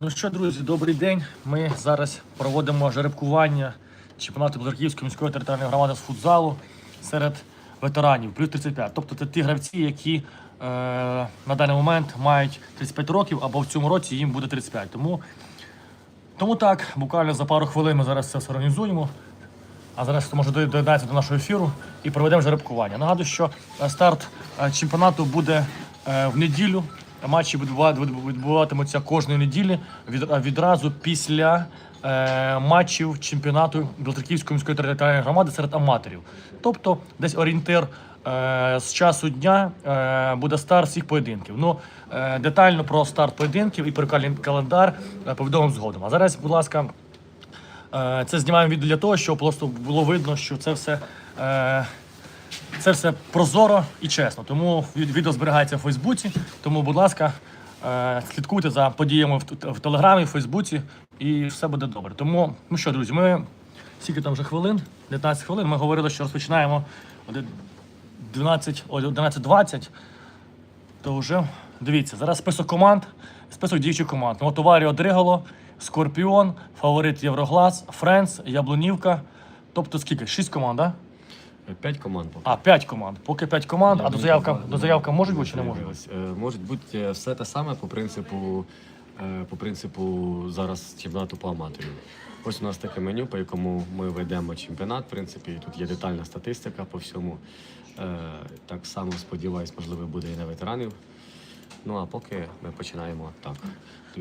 Ну що, друзі, добрий день. Ми зараз проводимо жеребкування чемпіонату Білорківської міської територіальної громади з футзалу серед ветеранів плюс 35. Тобто це ті гравці, які е, на даний момент мають 35 років або в цьому році їм буде 35. Тому, тому так, буквально за пару хвилин ми зараз це все організуємо. А зараз може до- доєднатися до нашого ефіру і проведемо жеребкування. Нагадую, що е, старт е, чемпіонату буде е, в неділю. Матчі відбуватимуться кожної неділі від, відразу після е, матчів чемпіонату Білоцерківської міської територіальної громади серед аматорів. Тобто десь орієнтир е, з часу дня е, буде старт всіх поєдинків. Ну, детально про старт поєдинків і про календар повідомимо згодом. А зараз, будь ласка, Це знімаємо відео для того, щоб просто було видно, що це все, це все прозоро і чесно. Тому відео зберігається в Фейсбуці. Тому, будь ласка, е, слідкуйте за подіями в, Телеграмі, в Фейсбуці, і все буде добре. Тому, ну що, друзі, ми скільки там вже хвилин? 19 хвилин. Ми говорили, що розпочинаємо о 12, о 11.20 то вже дивіться, зараз список команд, список діючих команд. Ну, Товаріо Скорпіон, Фаворит Євроглас, Френс, Яблунівка. Тобто скільки? Шість команд, так? П'ять команд поки. А, п'ять команд. Поки п'ять команд, а до заявка, до заявка можуть бути чи не може бути? Е, Можуть бути е, все те саме по принципу, е, по принципу зараз чемпіонату по аматорів. Ось у нас таке меню, по якому ми ведемо чемпіонат. В принципі, і тут є детальна статистика по всьому. Е, Так само сподіваюсь, можливо, буде і на ветеранів. Ну а поки ми починаємо так.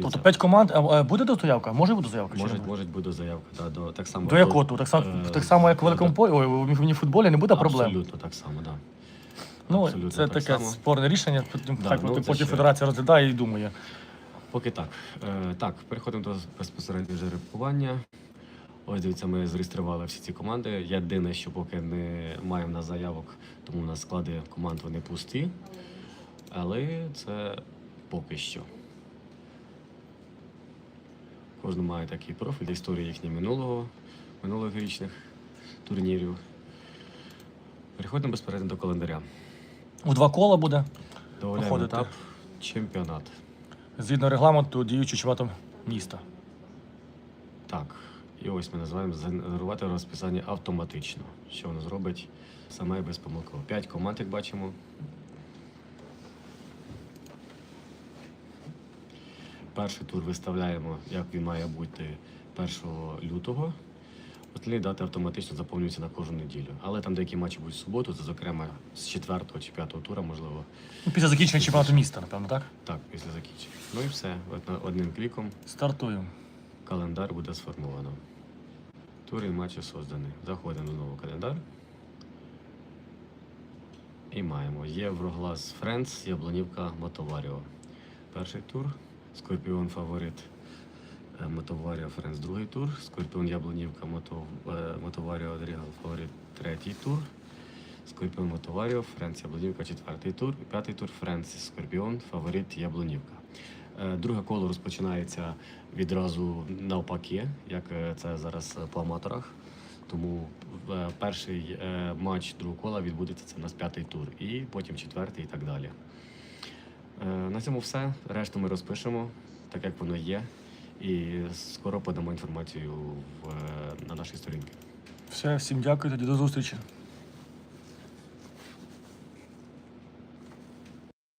Тобто п'ять команд. А, е, Буде до заявка? Може бути заявка? може, буде? може бути заявка. Да, до, так само, До якого? Так само, е, так само як в великому да. полі, ой, в мініфутболі не буде проблем. Абсолютно так само, так. Да. Ну, абсолютно це так таке само. спорне рішення. Потім, Да, хай ну, потім потім ще- федерація розглядає і думає. Поки так. Е, так, переходимо до безпосередньо жеребкування. Ось дивіться, ми зареєстрували всі ці команди. Єдине, що поки не маємо на заявок, тому у нас склади команд вони пусті. Але це поки що. Кожен має такий профіль, історія їхнього минулого, минулогорічних турнірів. Переходимо безпередньо до календаря. У два кола буде. Виходити. етап чемпіонат. Згідно регламенту діючий чемпіонатом міста. Так, і ось ми називаємо згенерувати розписання автоматично. Що воно зробить саме безпомилково. П'ять команд, як бачимо. Перший тур виставляємо, як він має бути 1 лютого. Остальні дати автоматично заповнюються на кожну неділю. Але там деякі матчі будуть в суботу, це зокрема з 4 чи 5 тура, можливо. Ну, після закінчення чемпіонату міста, напевно, так? Так, після закінчення. Ну і все. От- Одним кліком Стартуємо. Календар буде сформовано. Тури і матчі создані. Заходимо знову в календар. І маємо Євроглас Френц, Яблонівка Мотоваріо. Перший тур. Скорпіон фаворит е, Мотоваріо Френц другий тур. Скорпіон Яблонівка Мото, е, Мотоваріо Дрігал фаворит третій тур. Скорпіон Мотоваріо, Френц Яблонівка четвертий тур. П'ятий тур Френц Скорпіон, фаворит Яблонівка. Е, Друге коло розпочинається відразу навпаки, як це зараз по аматорах. Тому перший матч другого кола відбудеться це у нас п'ятий тур, і потім четвертий і так далі. На цьому все. Решту ми розпишемо, так як воно є. І скоро подамо інформацію в, е, на нашій сторінці. Все, всім дякую, тоді до зустрічі.